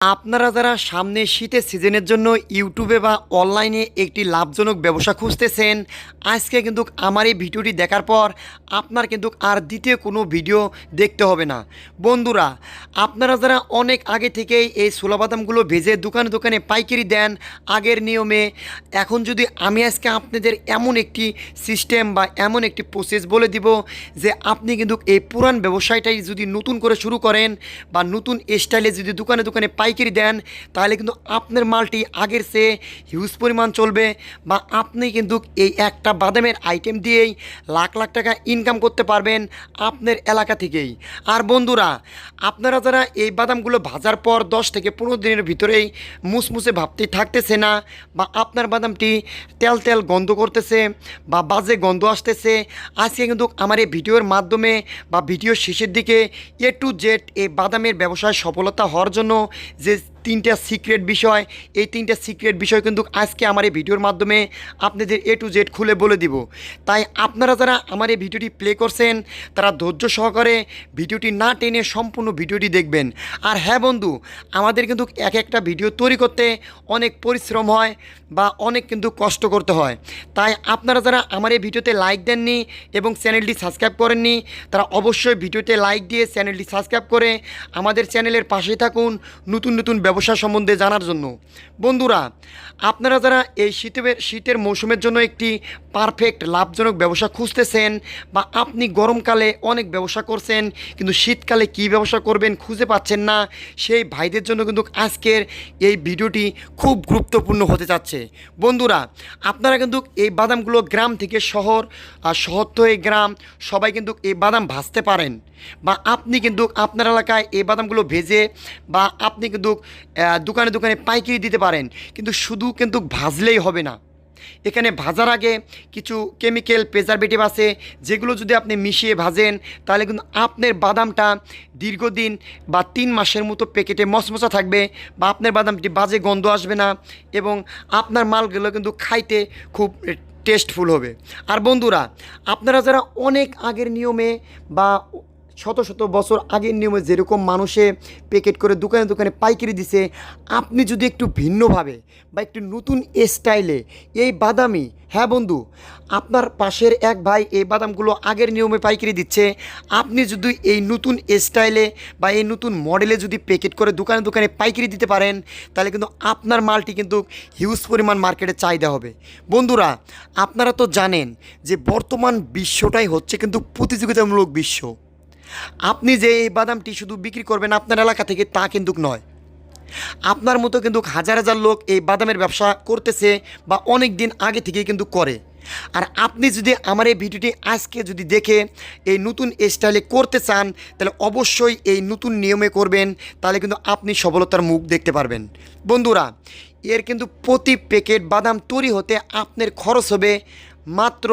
আপনারা যারা সামনে শীতের সিজনের জন্য ইউটিউবে বা অনলাইনে একটি লাভজনক ব্যবসা খুঁজতেছেন, আজকে কিন্তু আমার এই ভিডিওটি দেখার পর আপনার কিন্তু আর দ্বিতীয় কোনো ভিডিও দেখতে হবে না। বন্ধুরা, আপনারা যারা অনেক আগে থেকেই এই ছোলা বাদামগুলো ভেজে দোকানে দোকানে পাইকারি দেন, আগের নিয়মে, এখন যদি আমি আজকে আপনাদের এমন একটি সিস্টেম বা এমন একটি প্রসেস বলে দিব যে আপনি কিন্তু এই পুরান ব্যবসায়টাই যদি নতুন করে শুরু করেন বা নতুন স্টাইলে যদি দোকানে দোকানে পাইকারি দেন, তাহলে কিন্তু আপনার মালটি আগের চেয়ে হিউজ পরিমাণ চলবে বা আপনি কিন্তু এই একটা বাদামের আইটেম দিয়েই লাখ লাখ টাকা ইনকাম করতে পারবেন আপনার এলাকা থেকেই। আর বন্ধুরা, আপনারা যারা এই বাদামগুলো ভাজার পর দশ থেকে পনেরো দিনের ভিতরেই মুসমুসে ভাবতে থাকতেছে না বা আপনার বাদামটি তেল তেল গন্ধ করতেছে বা বাজে গন্ধ আসতেছে, আজকে কিন্তু আমার এই ভিডিওর মাধ্যমে বা ভিডিওর শেষের দিকে এ টু জেড এই বাদামের ব্যবসায় সফলতা হওয়ার জন্য যে তিনটা সিক্রেট বিষয়। এই তিনটা সিক্রেট বিষয় কিন্তু আজকে আমার এই ভিডিওর মাধ্যমে আপনাদের এ টু জেড খুলে বলে দিব। তাই আপনারা যারা আমার এই ভিডিওটি প্লে করছেন, তারা ধৈর্য সহকারে ভিডিওটি না টেনে সম্পূর্ণ ভিডিওটি দেখবেন। আর হ্যাঁ বন্ধু, আমাদের কিন্তু এক একটা ভিডিও তৈরি করতে অনেক পরিশ্রম হয় বা অনেক কিন্তু কষ্ট করতে হয়। তাই আপনারা যারা আমার এই ভিডিওতে লাইক দেননি এবং চ্যানেলটি সাবস্ক্রাইব করেননি, তারা অবশ্যই ভিডিওতে লাইক দিয়ে চ্যানেলটি সাবস্ক্রাইব করে আমাদের চ্যানেলের পাশে থাকুন। নতুন নতুন ব্যবসা সম্বন্ধে জানার জন্য। বন্ধুরা, আপনারা যারা এই শীতের শীতের মৌসুমের জন্য একটি পারফেক্ট লাভজনক ব্যবসা খুঁজতেছেন বা আপনি গরমকালে অনেক ব্যবসা করছেন, কিন্তু শীতকালে কী ব্যবসা করবেন খুঁজে পাচ্ছেন না, সেই ভাইদের জন্য কিন্তু আজকের এই ভিডিওটি খুব গুরুত্বপূর্ণ হতে যাচ্ছে। বন্ধুরা, আপনারা কিন্তু এই বাদামগুলো গ্রাম থেকে শহর আর শহর থেকে গ্রাম, সবাই কিন্তু এই বাদাম ভাজতে পারেন। বা আপনি কিন্তু আপনার এলাকায় এই বাদামগুলো ভেজে বা আপনি কিন্তু দোকানে দোকানে পাইকারি দিতে পারেন। কিন্তু শুধু কিন্তু ভাজলেই হবে না। এখানে ভাজার আগে কিছু কেমিক্যাল প্রেজারভেটিভ আছে, যেগুলো যদি আপনি মিশিয়ে ভাজেন, তাহলে কিন্তু আপনার বাদামটা দীর্ঘদিন বা তিন মাসের মতো প্যাকেটে মশমশা থাকবে বা আপনার বাদামটি বাজে গন্ধ আসবে না এবং আপনার মালগুলো কিন্তু খাইতে খুব টেস্টফুল হবে। আর বন্ধুরা, আপনারা যারা অনেক আগের নিয়মে বা শত শত বছর আগের নিয়মে যেরকম মানুষে প্যাকেট করে দোকানে দোকানে পাইকারি দিছে, আপনি যদি একটু ভিন্নভাবে বা একটু নতুন স্টাইলে এই বাদামি হ্যাঁ বন্ধু, আপনার পাশের এক ভাই এই বাদামগুলো আগের নিয়মে পাইকারি দিচ্ছে, আপনি যদি এই নতুন স্টাইলে বা এই নতুন মডেলে যদি প্যাকেট করে দোকানে দোকানে পাইকারি দিতে পারেন, তাহলে কিন্তু আপনার মালটি কিন্তু হিউজ পরিমাণ মার্কেটে চাহিদা হবে। বন্ধুরা, আপনারা তো জানেন যে বর্তমান বিশ্বটাই হচ্ছে কিন্তু প্রতিযোগিতামূলক বিশ্ব। আপনি যে এই বাদামটি শুধু বিক্রি করবেন আপনার এলাকা থেকে তা কিন্তু নয়। আপনার মতো কিন্তু হাজার হাজার লোক এই বাদামের ব্যবসা করতেছে বা অনেক দিন আগে থেকেই কিন্তু করে। আর আপনি যদি আমার এই ভিডিওটি আজকে যদি দেখে এই নতুন স্টাইলে করতে চান, তাহলে অবশ্যই এই নতুন নিয়মে করবেন, তাহলে কিন্তু আপনি সফলতার মুখ দেখতে পারবেন। বন্ধুরা, এর কিন্তু প্রতি প্যাকেট বাদাম তৈরি হতে আপনার খরচ হবে মাত্র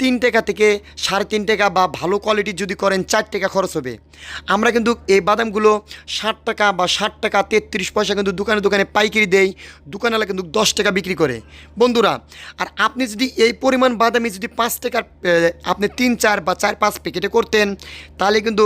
তিন টাকা থেকে সাড়ে তিন টাকা বা ভালো কোয়ালিটির যদি করেন, চার টাকা খরচ হবে। আমরা কিন্তু এই বাদামগুলো ষাট টাকা বা ষাট টাকা তেত্রিশ পয়সা কিন্তু দোকানে দোকানে পাইকারি দেই, দোকানওয়ালা কিন্তু দশ টাকা বিক্রি করে। বন্ধুরা, আর আপনি যদি এই পরিমাণ বাদামি যদি পাঁচ টাকার আপনি তিন, চার বা চার, পাঁচ প্যাকেটে করতেন, তাহলে কিন্তু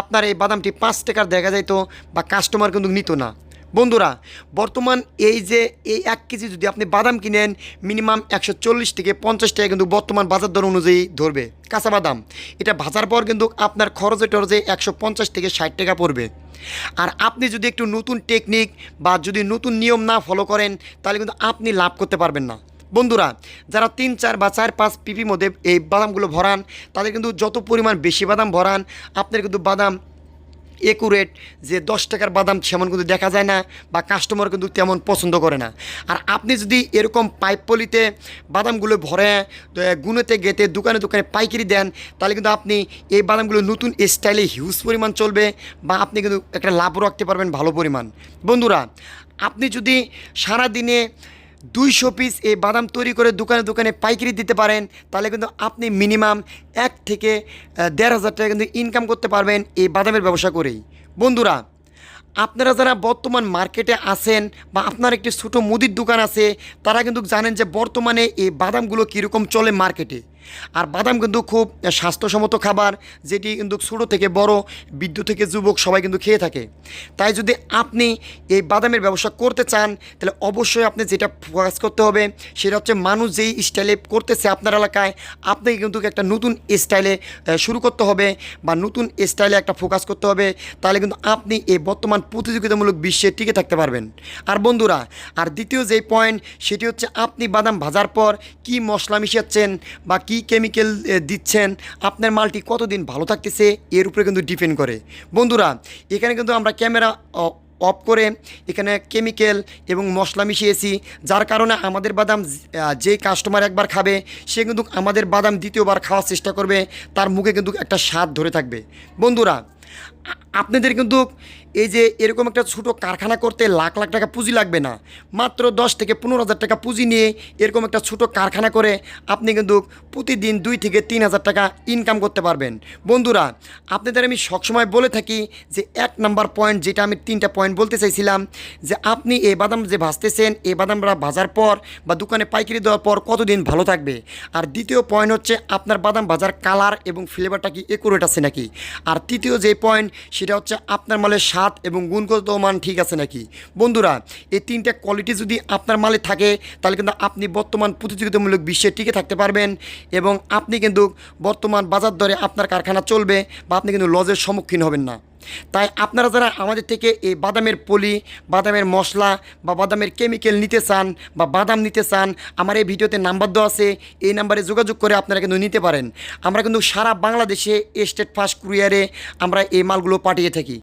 আপনার এই বাদামটি পাঁচ টাকার দেখা যাইতো বা কাস্টমার কিন্তু নিত না। বন্ধুরা, বর্তমান এই যে এই এক কেজি যদি আপনি বাদাম কিনেন, মিনিমাম একশো চল্লিশ থেকে পঞ্চাশ টাকা কিন্তু বর্তমান বাজার দর অনুযায়ী ধরবে। কাঁচা বাদাম, এটা ভাজার পর কিন্তু আপনার খরচে টরচে একশো পঞ্চাশ থেকে ষাট টাকা পড়বে। আর আপনি যদি একটু নতুন টেকনিক বা যদি নতুন নিয়ম না ফলো করেন, তাহলে কিন্তু আপনি লাভ করতে পারবেন না। বন্ধুরা, যারা তিন, চার বা চার, পাঁচ পিপির মধ্যে এই বাদামগুলো ভরান, তাদের কিন্তু যত পরিমাণ বেশি বাদাম ভরান, আপনার কিন্তু বাদাম একুরেট যে দশ টাকার বাদাম সেমন কিন্তু দেখা যায় না বা কাস্টমার কিন্তু তেমন পছন্দ করে না। আর আপনি যদি এরকম পাইপ পলিতে বাদামগুলো ভরে গুনেতে গেতে দোকানে দোকানে পাইকারি দেন, তাহলে কিন্তু আপনি এই বাদামগুলো নতুন স্টাইলে হিউজ পরিমাণ চলবে বা আপনি কিন্তু একটা লাভ রাখতে পারবেন ভালো পরিমাণ। বন্ধুরা, আপনি যদি সারাদিনে দুইশো পিস এই বাদাম তৈরি করে দোকানে দোকানে পাইকারি দিতে পারেন, তাহলে কিন্তু আপনি মিনিমাম এক থেকে দেড় হাজার টাকা কিন্তু ইনকাম করতে পারবেন এই বাদামের ব্যবসা করেই। বন্ধুরা, আপনারা যারা বর্তমান মার্কেটে আসেন বা আপনার একটি ছোটো মুদির দোকান আছে, তারা কিন্তু জানেন যে বর্তমানে এই বাদামগুলো কীরকম চলে মার্কেটে। আর বাদাম কিন্তু খুব স্বাস্থ্যসম্মত খাবার, যেটি কিন্তু ছোটো থেকে বড়, বৃদ্ধ থেকে যুবক সবাই কিন্তু খেয়ে থাকে। তাই যদি আপনি এই বাদামের ব্যবসা করতে চান, তাহলে অবশ্যই আপনি যেটা ফোকাস করতে হবে, সেটা হচ্ছে মানুষ যেই স্টাইলে করতেছে আপনার এলাকায়, আপনাকে কিন্তু একটা নতুন স্টাইলে শুরু করতে হবে বা নতুন স্টাইলে একটা ফোকাস করতে হবে, তাহলে কিন্তু আপনি এই বর্তমান প্রতিযোগিতামূলক বিশ্বে টিকে থাকতে পারবেন। আর বন্ধুরা, আর দ্বিতীয় যেই পয়েন্ট সেটি হচ্ছে আপনি বাদাম ভাজার পর কি মশলা মিশাচ্ছেন বা কেমিক্যাল দিচ্ছেন, আপনার মালটি কতদিন ভালো থাকতেছে, এর উপরে কিন্তু ডিপেন্ড করে। বন্ধুরা, এখানে কিন্তু আমরা ক্যামেরা অফ করে এখানে কেমিক্যাল এবং মশলা মিশিয়েছি, যার কারণে আমাদের বাদাম যে কাস্টমার একবার খাবে, সে কিন্তু আমাদের বাদাম দ্বিতীয়বার খাওয়ার চেষ্টা করবে, তার মুখে কিন্তু একটা স্বাদ ধরে থাকবে। বন্ধুরা আপনাদের কিন্তু এই যে এরকম একটা ছোটো কারখানা করতে লাখ লাখ টাকা পুঁজি লাগবে না। মাত্র দশ থেকে পনেরো হাজার টাকা পুঁজি নিয়ে এরকম একটা ছোটো কারখানা করে আপনি কিন্তু প্রতিদিন দুই থেকে তিন হাজার টাকা ইনকাম করতে পারবেন। বন্ধুরা, আপনাদের আমি সবসময় বলে থাকি যে এক নাম্বার পয়েন্ট যেটা আমি তিনটা পয়েন্ট বলতে চাইছিলাম যে আপনি এই বাদাম যে ভাজতেছেন, এই বাদামরা ভাজার পর বা দোকানে পাইকারি দেওয়ার পর কতদিন ভালো থাকবে? আর দ্বিতীয় পয়েন্ট হচ্ছে আপনার বাদাম ভাজার কালার এবং ফ্লেভারটা কি একুরেট আছে নাকি? আর তৃতীয় যে পয়েন্ট সেটা হচ্ছে আপনার মালের স্বাদ এবং গুণগত মান ঠিক আছে নাকি? বন্ধুরা, এই তিনটা কোয়ালিটি যদি আপনার মালে থাকে, তাহলে কিন্তু আপনি বর্তমান প্রতিযোগিতামূলক বিশ্বে টিকে থাকতে পারবেন এবং আপনি কিন্তু বর্তমান বাজার দরে আপনার কারখানা চলবে বা আপনি কিন্তু লজের সম্মুখীন হবেন না। তাই আপনারা যারা আমাদের থেকে এই বাদামের পলি, বাদামের মশলা বা বাদামের কেমিক্যাল নিতে চান বা বাদাম নিতে চান, আমার এই ভিডিওতে নাম্বার দেওয়া আছে, এই নাম্বারে যোগাযোগ করে আপনারা কিন্তু নিতে পারেন। আমরা কিন্তু সারা বাংলাদেশে স্টেট ফার্স্ট কুরিয়ারে আমরা এই মালগুলো পাঠিয়ে থাকি।